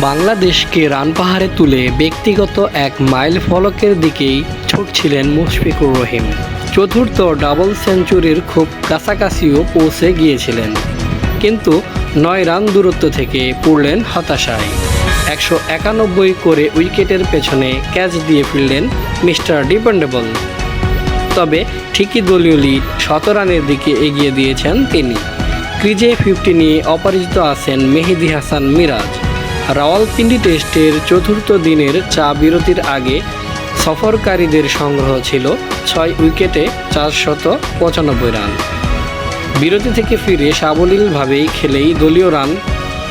বাংলাদেশকে রান পাহাড়ে তুলে ব্যক্তিগত এক মাইল ফলকের দিকেই ছুটছিলেন মুশফিকুর রহিম। চতুর্থ ডাবল সেঞ্চুরির খুব কাছাকাছিও পৌঁছে গিয়েছিলেন। কিন্তু নয় রান দূরত্ব থেকে পড়লেন হতাশায়। একশো একানব্বই করে উইকেটের পেছনে ক্যাচ দিয়ে ফিরলেন মিস্টার ডিপেন্ডেবল। তবে ঠিকই দলীয় লিড শত রানের দিকে এগিয়ে দিয়েছেন তিনি। ক্রিজে ফিফটি নিয়ে অপরাজিত আছেন মেহেদি হাসান মিরাজ। রাওয়ালপিন্ডি টেস্টের চতুর্থ দিনের চা বিরতির আগে সফরকারীদের সংগ্রহ ছিল ছয় উইকেটে চারশত পঁচানব্বই রান। বিরতি থেকে ফিরে সাবলীলভাবেই খেলেই দলীয় রান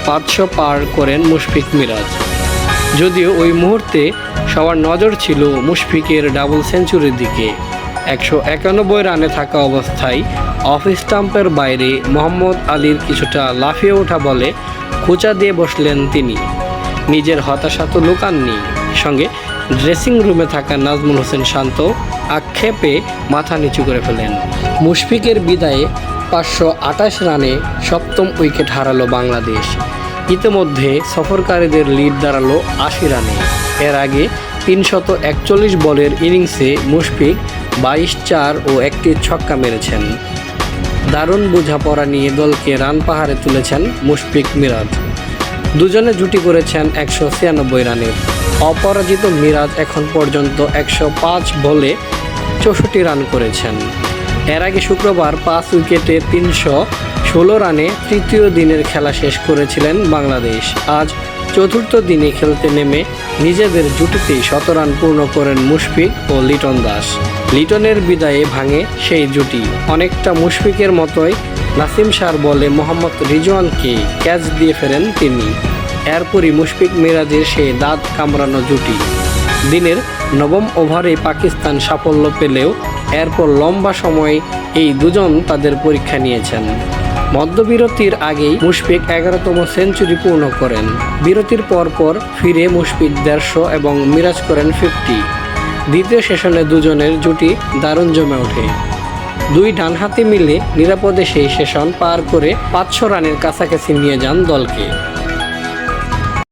পাঁচশো পার করেন মুশফিক মিরাজ। যদিও ওই মুহূর্তে সবার নজর ছিল মুশফিকের ডাবল সেঞ্চুরির দিকে। একশো একানব্বই রানে থাকা অবস্থায় অফ স্টাম্পের বাইরে মোহাম্মদ আলীর কিছুটা লাফিয়ে ওঠা বলে খোঁচা দিয়ে বসলেন তিনি। নিজের হতাশা তো লুকাননি। সঙ্গে ড্রেসিং রুমে থাকা নাজমুল হোসেন শান্ত আক্ষেপে মাথা নিচু করে ফেলেন। মুশফিকের বিদায়ে পাঁচশো আটাশ রানে সপ্তম উইকেট হারালো বাংলাদেশ। ইতিমধ্যে সফরকারীদের লিড দাঁড়াল আশি রানে। এর আগে তিনশত একচল্লিশ বলের ইনিংসে মুশফিক বাইশ চার ও একটি ছক্কা মেরেছেন। দারুণ বোঝাপড়া নিয়ে দলকে রান পাহাড়ে তুলেছেন মুশফিক মিরাজ। দুজনে জুটি করেছেন একশো ছিয়ানব্বই রানের। অপরাজিত মিরাজ এখন পর্যন্ত একশো পাঁচ বলে চৌষট্টি রান করেছেন। এর আগে শুক্রবার পাঁচ উইকেটে তিনশো ষোলো রানে তৃতীয় দিনের খেলা শেষ করেছিলেন বাংলাদেশ। আজ চতুর্থ দিনে খেলতে নেমে নিজেদের জুটিতেই শতরান পূর্ণ করেন মুশফিক ও লিটন দাস। লিটনের বিদায়ে ভাঙে সেই জুটি। অনেকটা মুশফিকের মতোই নাসিম শাহর বলে মোহাম্মদ রিজওয়ানকে ক্যাচ দিয়ে ফেরেন তিনি। এরপরই মুশফিক মিরাজের সেই দাঁত কামড়ানো জুটি। দিনের নবম ওভারে পাকিস্তান সাফল্য পেলেও এরপর লম্বা সময় এই দুজন তাদের পরীক্ষা নিয়েছেন। মধ্যবিরতির আগেই মুশফিক এগারোতম সেঞ্চুরি পূর্ণ করেন। বিরতির পর পর ফিরে মুশফিক দেড়শো এবং মিরাজ করেন ফিফটি। দ্বিতীয় সেশনে দুজনের জুটি দারুণ জমে ওঠে। দুই ডান হাতে মিলে নিরাপদে সেই সেশন পার করে পাঁচশো রানের কাছাকাছি নিয়ে যান দলকে।